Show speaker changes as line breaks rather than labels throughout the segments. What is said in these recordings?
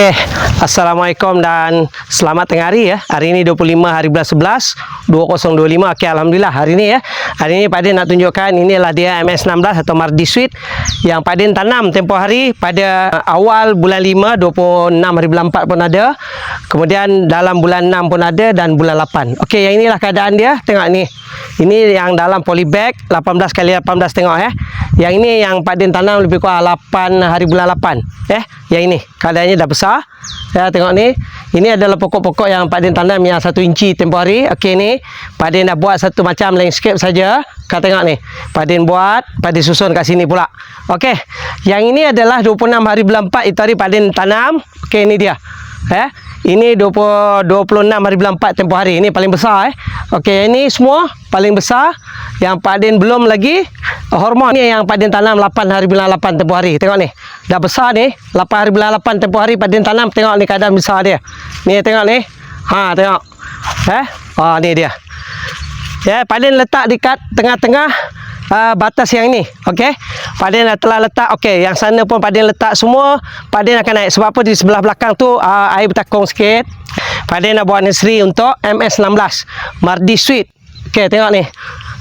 Okey, Assalamualaikum dan selamat tengah hari ya. Hari ini 25 hari bulan 11 2025. Okey, alhamdulillah hari ini ya. Hari ini Pak Din nak tunjukkan ini adalah dia MS16 atau Mardi Sweet yang Pak Din tanam tempoh hari pada awal bulan 5 26 hari bulan 4 pun ada. Kemudian dalam bulan 6 pun ada dan bulan 8. Okey, yang inilah keadaan dia. Tengok ni. Ini yang dalam polybag 18 kali 18 tengok ya. Yang ini yang Pak Din tanam lebih kurang 8 hari bulan 8. Eh, yang ini keadaannya dah besar. Ya, tengok ni. Ini adalah pokok-pokok yang Pak Din tanam yang 1 inci tempoh hari. Okey ni, Pak Din dah buat satu macam landscape saja. Kau tengok ni. Pak Din buat, Pak Din susun kat sini pula. Okey. Yang ini adalah 26 hari bulan 4 itu hari Pak Din tanam. Okey, ini dia. Eh, ini 20 26 hari bulan 4 tempoh hari. Ini paling besar eh. Okey, ini semua paling besar yang Pak Din belum lagi hormon ni yang Pak Din tanam 8 hari bulan 8 tempoh hari. Tengok ni. Dah besar ni. 8 hari bulan 8 tempoh hari Pak Din tanam. Tengok ni keadaan besar dia. Ni tengok ni. Ha, tengok. Eh? Ha, ni dia. Ya, Pak Din letak dekat tengah-tengah uh, batas yang ni. Okey. Pak Din dah telah letak. Okey, yang sana pun Pak Din letak semua. Pak Din akan naik. Sebab apa di sebelah belakang tu uh, air bertakung sikit. Pak Din nak buat nursery untuk MS16. Mardi Sweet. Okey, tengok ni.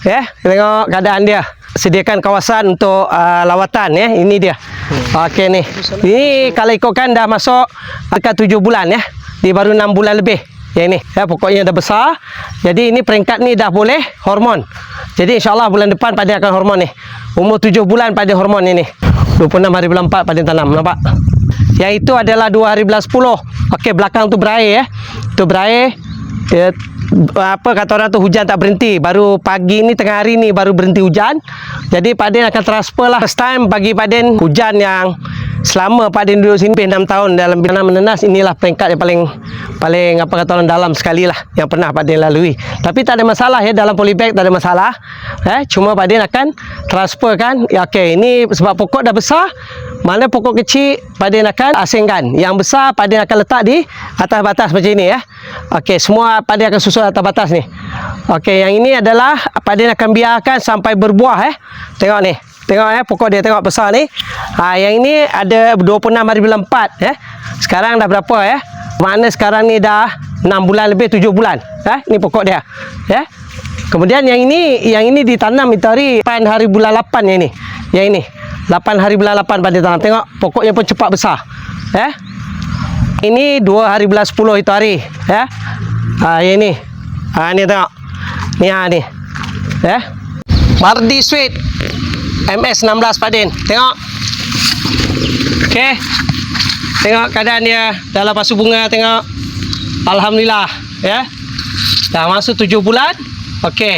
Ya, tengok keadaan dia. Sediakan kawasan untuk uh, lawatan ya. Ini dia. Okey ni. Ini kalau ikutkan dah masuk dekat 7 bulan ya. Dia baru 6 bulan lebih. Yang ni. Ya, pokoknya dah besar. Jadi ini peringkat ni dah boleh hormon. Jadi insyaAllah bulan depan pada akan hormon ni. Umur 7 bulan pada hormon ini. 26 hari bulan 4 pada tanam. Nampak? Yang itu adalah 2 hari bulan 10. Okey, belakang tu berair ya. Tu berair. Dia, apa kata orang tu hujan tak berhenti. Baru pagi ni tengah hari ni baru berhenti hujan. Jadi Pak Din akan transfer lah. First time bagi Pak Din hujan yang selama Pak Din duduk sini 6 tahun dalam bidang menenas inilah peringkat yang paling paling apa kata orang dalam sekali lah yang pernah Pak Din lalui. Tapi tak ada masalah ya dalam polybag tak ada masalah. Eh cuma Pak Din akan transfer kan. Ya okey ini sebab pokok dah besar mana pokok kecil Pak Din akan asingkan. Yang besar Pak Din akan letak di atas batas macam ini ya. Okey semua Pak Din akan susun atas batas ni. Okey yang ini adalah Pak Din akan biarkan sampai berbuah eh. Tengok ni. Tengok eh pokok dia tengok besar ni. Ha yang ini ada 26 hari bulan 4 ya. Sekarang dah berapa ya? Makna sekarang ni dah 6 bulan lebih 7 bulan. Eh ni pokok dia. Ya. Kemudian yang ini yang ini ditanam itu hari 8 hari bulan 8 yang ini. Yang ini. 8 hari bulan 8 pada tanam. Tengok pokoknya pun cepat besar. Ya. Ini 2 hari bulan 10 itu hari. Ya. Ha yang ini. Ha ni tengok. Ni ha ni. Ya. Mardi Sweet. MS16 Pak Din. Tengok. Okey. Tengok keadaan dia dalam pasu bunga tengok. Alhamdulillah ya. Dah masuk 7 bulan. Okey.